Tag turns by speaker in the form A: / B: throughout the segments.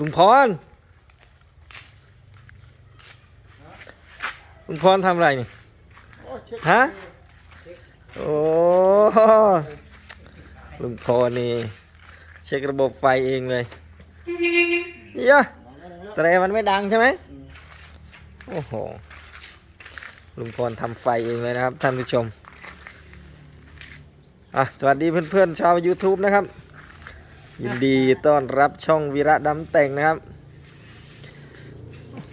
A: ลุงพร ลุงพรทำอะไรนี่ ฮะ โอ้ ลุงพรนี่ เช็คระบบไฟเองเลยเยอะแตรมันไม่ดังใช่ไหม โอ้โห ลุงพรทำไฟเองเลยนะครับท่านผู้ชม อะ สวัสดีเพื่อนๆชาว YouTube นะครับ ยินดีต้อนรับช่องวีระดำแต่งนะครับ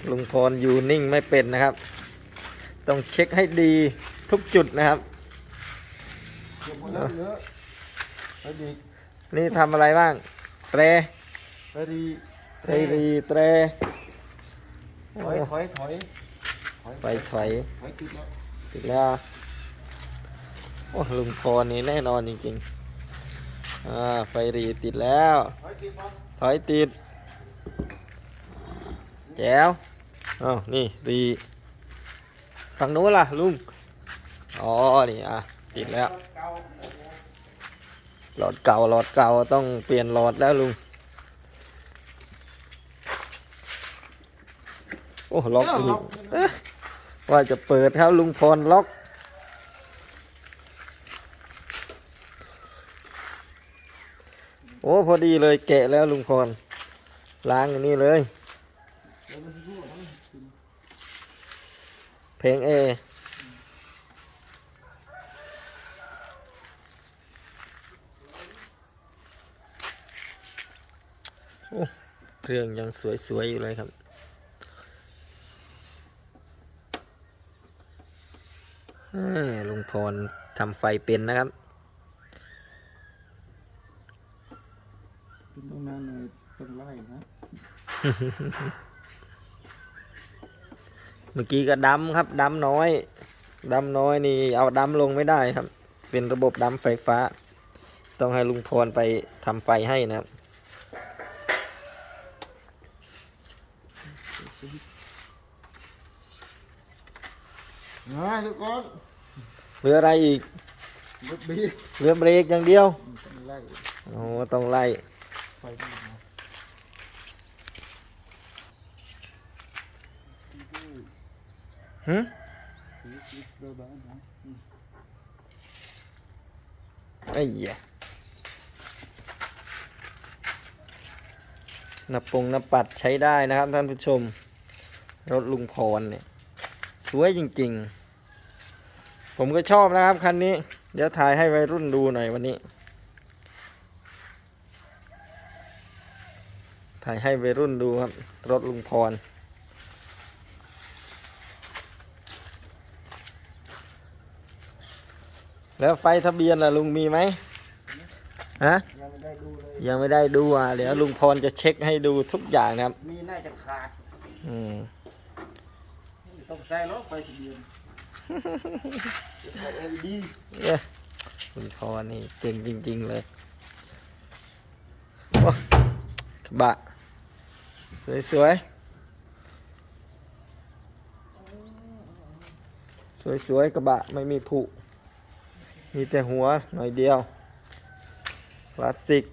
A: ลุงพรอยู่นิ่งไม่เป็นนะครับ ต้องเช็คให้ดีทุกจุดนะครับ
B: เก็บหมดแล้วเยอะไปดี
A: นี่ทำอะไรบ้างแตร
B: ไปดี
A: ไฟรีแตร
B: ถอยถอยถอย
A: ไฟถอย
B: ถอยติดแล้ว
A: ติดแล้วโอ้ลุงพรนี่แน่นอนจริงๆ อ่าไฟรีติดแล้ว
B: ถอยติด
A: แจ๋วอ้าวนี่รีฝั่งนู้นล่ะลุง อ๋อ นี่อะ ติดแล้ว หลอดเก่าหลอดเก่าต้องเปลี่ยนหลอดแล้วลุง โอ้ล็อกอีกว่าจะเปิดครับลุงพรล็อก โอ้พอดีเลยแกะแล้วลุงพรล้างอย่างนี้เลย
B: เพ
A: ลงเอเครื่องยังสวยๆอยู่เลยครับ ลุงพรทำไฟเป็นนะครับ
B: เป็นต้องนานหน่อยต้องไล่นะ
A: เมื่อกี้ก็ดำครับดำน้อยดำน้อยนี่เอาดำลงไม่ได้ครับ เป็นระบบดำไฟฟ้า ต้องให้ลุงพรไปทำไฟให้นะครับ
B: ง่ายทุกคน
A: เหลืออะไรอีก
B: รถบี
A: เหลือเบรกอย่างเดียว
B: ต้องไล่
A: โอ้ต้องไล่
B: ไฟ เอ
A: อ
B: เนาะ
A: ไอ้เหี้ยนับปงนับปัดใช้ได้นะครับท่านผู้ชม รถลุงพรเนี่ย สวยจริงๆ ผมก็ชอบนะครับคันนี้ เดี๋ยวถ่ายให้วัยรุ่นดูหน่อยวันนี้ ถ่ายให้วัยรุ่นดูครับ รถลุงพร แล้วไฟทะเบียนล่ะลุงมีไหมฮะ
B: ยังไม่ได้ดูเลย
A: ยังไม่ได้ดูอะเดี๋ยวลุงพรจะเช็คให้ดูทุกอย่างนะครับ
B: มีน่าจะขาด
A: อืม
B: ต้องใส่ล้อไฟทะเบียนไฟ LED
A: เอ้ยลุงพรนี่เก่งจริง ๆ เลยโอ้กระบะ สวยๆสวยๆกระบะไม่มีผุ มีแต่หัวหน่อยเดียว คลาสสิก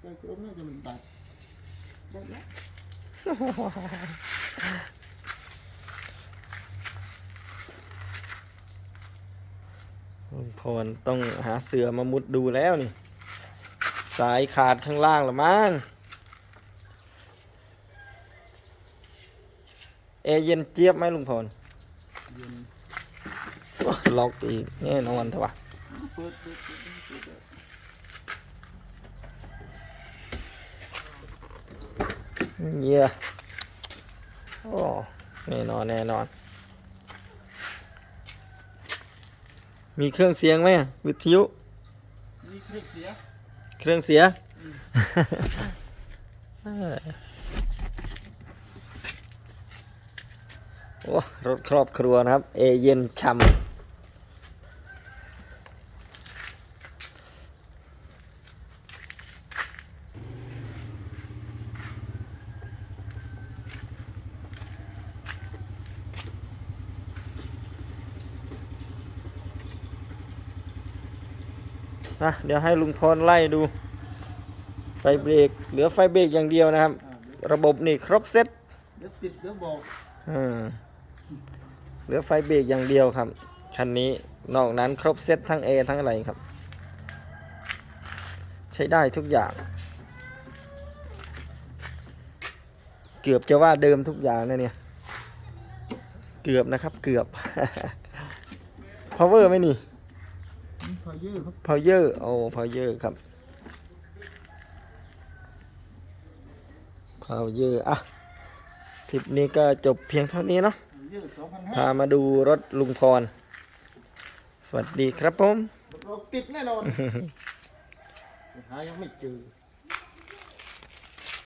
B: ไฟกรมน่าจะมันตัดได้แล้ว
A: ลุง พรต้องหาเสือมามุดดูแล้วนี่ สายขาดข้างล่างละมั้งเอเย็นเจี๊ยบไหมลุงพร
B: เย็น
A: โอ้ล็อกอีกแน่นอนเถอะวะ
B: เปิดเปิดเปิดเปิดเปิด
A: เยี่ยโอ้แน่นอนแน่นอน มีเครื่องเสียงไหมอะวิทยุ
B: นี่เครื่องเสีย
A: เครื่องเสียเออโอ้ รถครอบครัวนะครับ เอเย็นช่ำ นะเดี๋ยวให้ลุงพรไล่ดู ไฟเบรกเหลือไฟเบรกอย่างเดียวนะครับ
B: อ่า
A: ระบบนี่ครบเซ็ต
B: เดี๋ยวติดเดี๋ยวบอก
A: อืมเหลือไฟเบรกอย่างเดียวครับ คันนี้นอกนั้นครบเซ็ตทั้งเอทั้งอะไรครับ ใช้ได้ทุกอย่าง เกือบจะว่าเดิมทุกอย่างนะเนี่ย เกือบนะครับเกือบ power ไหมนี่
B: พอ เยอะครับ
A: power โอ้ power ครับ power อะคลิปนี้ก็จบเพียงเท่านี้เนาะ
B: เยอะสองพันห้า
A: พามาดูรถลุงพร สวัสดีครับผม
B: เราติดแน่นอน หายังไม่เจอ